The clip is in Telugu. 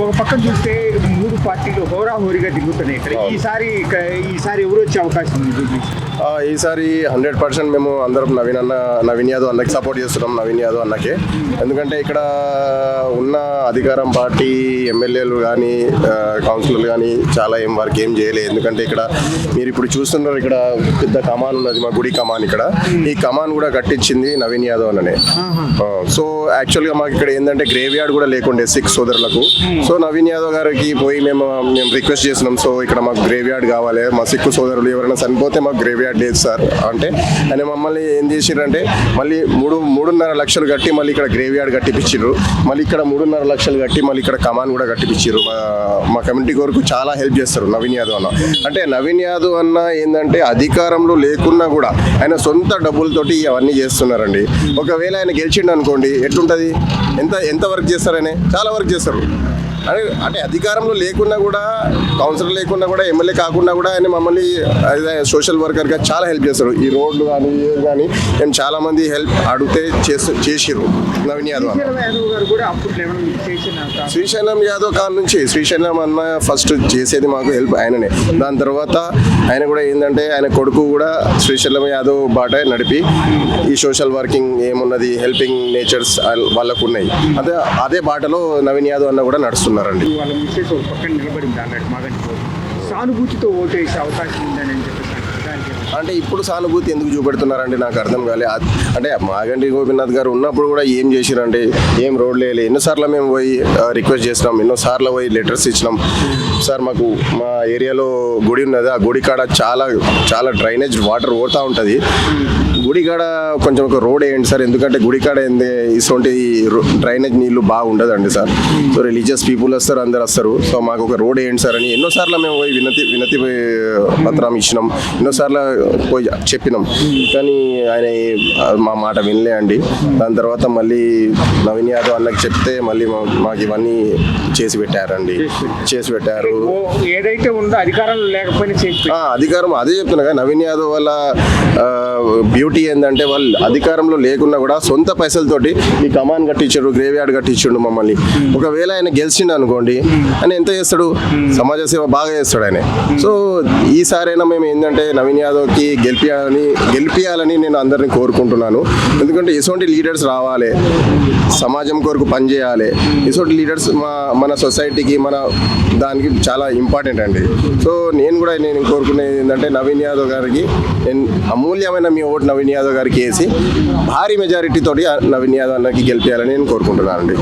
ఒక పక్కన చూస్తే మూడు పార్టీలు హోరాహోరీగా దిగుతున్నాయి ఇక్కడ. ఈసారి ఈసారి ఎవరు వచ్చే అవకాశం ఉంది ఈసారి హండ్రెడ్ పర్సెంట్ మేము అందరం నవీన్ అన్న నవీన్ యాదవ్ అన్నకి సపోర్ట్ చేస్తున్నాం నవీన్ యాదవ్ అన్నకే. ఎందుకంటే ఇక్కడ ఉన్న అధికారం పార్టీ ఎమ్మెల్యేలు కానీ కౌన్సిలర్లు కానీ చాలా ఏం వారికి ఏం చేయలేదు. ఎందుకంటే ఇక్కడ మీరు ఇప్పుడు చూస్తున్నారు ఇక్కడ పెద్ద కమాన్ ఉన్నది మా గుడి కమాన్ ఇక్కడ. ఈ కమాన్ కూడా కట్టించింది నవీన్ యాదవ్ అన్ననే. సో యాక్చువల్గా మాకు ఇక్కడ ఏంటంటే గ్రేవ్ యార్డ్ కూడా లేకుండే సిక్స్ సోదరులకు. సో నవీన్ యాదవ్ గారికి పోయి మేము మేము రిక్వెస్ట్ చేసినాం. సో ఇక్కడ మాకు గ్రేవ్ యార్డ్ కావాలి. మా సిక్కు సోదరులు ఎవరైనా చనిపోతే మాకు గ్రేవ్ యార్డ్ లేదు సార్. అంటే ఆయన మమ్మల్ని ఏం చేసిరంటే మళ్ళీ మూడు మూడున్నర లక్షలు కట్టి మళ్ళీ ఇక్కడ గ్రేవ్ యార్డ్ కట్టిపించారు మళ్ళీ ఇక్కడ మూడున్నర లక్షలు కట్టి మళ్ళీ ఇక్కడ కమాన్ కూడా కట్టిపించారు మా మా కమ్యూనిటీ కొరకు చాలా హెల్ప్ చేస్తారు నవీన్ యాదవ్ అన్న. అంటే నవీన్ యాదవ్ అన్న ఏంటంటే అధికారంలో లేకున్నా కూడా ఆయన సొంత డబ్బులతోటి అవన్నీ చేస్తున్నారండి. ఒకవేళ ఆయన గెలిచిండు అనుకోండి ఎట్లుంటుంది ఎంత ఎంత వర్క్ చేస్తారనే చాలా వర్క్ చేస్తారు. అంటే అంటే అధికారంలో లేకున్నా కూడా కౌన్సిలర్ లేకున్నా కూడా ఎమ్మెల్యే కాకుండా కూడా ఆయన మమ్మల్ని సోషల్ వర్కర్గా చాలా హెల్ప్ చేస్తారు ఈ రోడ్లు కానీ ఏది కానీ మేము చాలా మంది హెల్ప్ అడిగితే చేస్తూ చేసిర్రు. నవీన్ యాదవ్. శ్రీశైలం యాదవ్ కూడా నుంచి శ్రీశైలం అన్న ఫస్ట్ చేసేది మాకు హెల్ప్ ఆయననే. దాని తర్వాత ఆయన కూడా ఏంటంటే ఆయన కొడుకు కూడా శ్రీశైలం యాదవ్ బాట నడిపి ఈ సోషల్ వర్కింగ్ ఏమున్నది హెల్పింగ్ నేచర్స్ వాళ్ళకు ఉన్నాయి. అదే అదే బాటలో నవీన్ యాదవ్ అన్న కూడా నడుస్తున్నారండి వాళ్ళ మిస్సెస్ ఒక పక్కన నిలబడింది అన్నట్టు పోయి సానుభూతితో ఓటు వేసే అవకాశం ఉందని అని చెప్పేసి? అంటే ఇప్పుడు సానుభూతి ఎందుకు చూపెడుతున్నారండి? నాకు అర్థం కాలే. అంటే మాగంటి గోపీనాథ్ గారు ఉన్నప్పుడు కూడా ఏం చేసిరంటే ఏం రోడ్లు వేయలే ఎన్నోసార్లు మేము పోయి రిక్వెస్ట్ చేసినాం. ఎన్నోసార్లు పోయి లెటర్స్ ఇచ్చినాం. సార్ మాకు మా ఏరియాలో గుడి ఉన్నది. ఆ గుడి కాడ చాలా చాలా డ్రైనేజ్ వాటర్ పోతూ ఉంటుంది. గుడి కాడ కొంచెం ఒక రోడ్ వేయండి సార్. ఎందుకంటే గుడి కాడ ఏంది ఇటువంటి డ్రైనేజ్ నీళ్ళు బాగా ఉండదండి సార్ సో రిలీజియస్ పీపుల్ వస్తారు అందరు వస్తారు. సో మాకు ఒక రోడ్ వేయండి సార్ అని ఎన్నోసార్లు మేము పోయి వినతి వినతి పత్రం ఇచ్చినాం. ఎన్నోసార్లు పోయి చెప్పినాం. కానీ ఆయన మా మాట వినలే అండి. దాని తర్వాత మళ్ళీ నవీన్ యాదవ్ అన్నకి చెప్తే మళ్ళీ మాకు ఇవన్నీ చేసి పెట్టారండి. చేసి పెట్టారు. ఏదైతే ఉందో అధికారంలో లేకపోయినా అధికారం అదే చెప్తున్నా. నవీన్ యాదవ్ వాళ్ళ బ్యూటీ ఏంటంటే వాళ్ళు అధికారంలో లేకున్నా కూడా సొంత పైసలతోటి ఈ కమాన్ కట్టించాడు గ్రేవ్ యార్డ్ కట్టించాడు మమ్మల్ని. ఒకవేళ ఆయన గెలిచిండు అనుకోండి ఆయన ఎంత చేస్తాడు? సమాజ సేవ బాగా చేస్తాడు ఆయన. సో ఈసారైనా మేము ఏంటంటే నవీన్ యాదవ్కి గెలిపియాలని గెలిపియాలని నేను అందరిని కోరుకుంటున్నాను. ఎందుకంటే ఇటువంటి లీడర్స్ రావాలి. సమాజం కొరకు పనిచేయాలి ఇటువంటి లీడర్స్ మా మన సొసైటీకి మన దానికి చాలా ఇంపార్టెంట్ అండి. సో నేను కూడా నేను కోరుకునేది ఏంటంటే నవీన్ యాదవ్ గారికి అమూల్యమైన మీ ఓటు నవీన్ యాదవ్ గారికి వేసి భారీ మెజారిటీ తోటి నవీన్ యాదవ్ అన్నకి గెలిపించాలని నేను కోరుకుంటున్నానండి.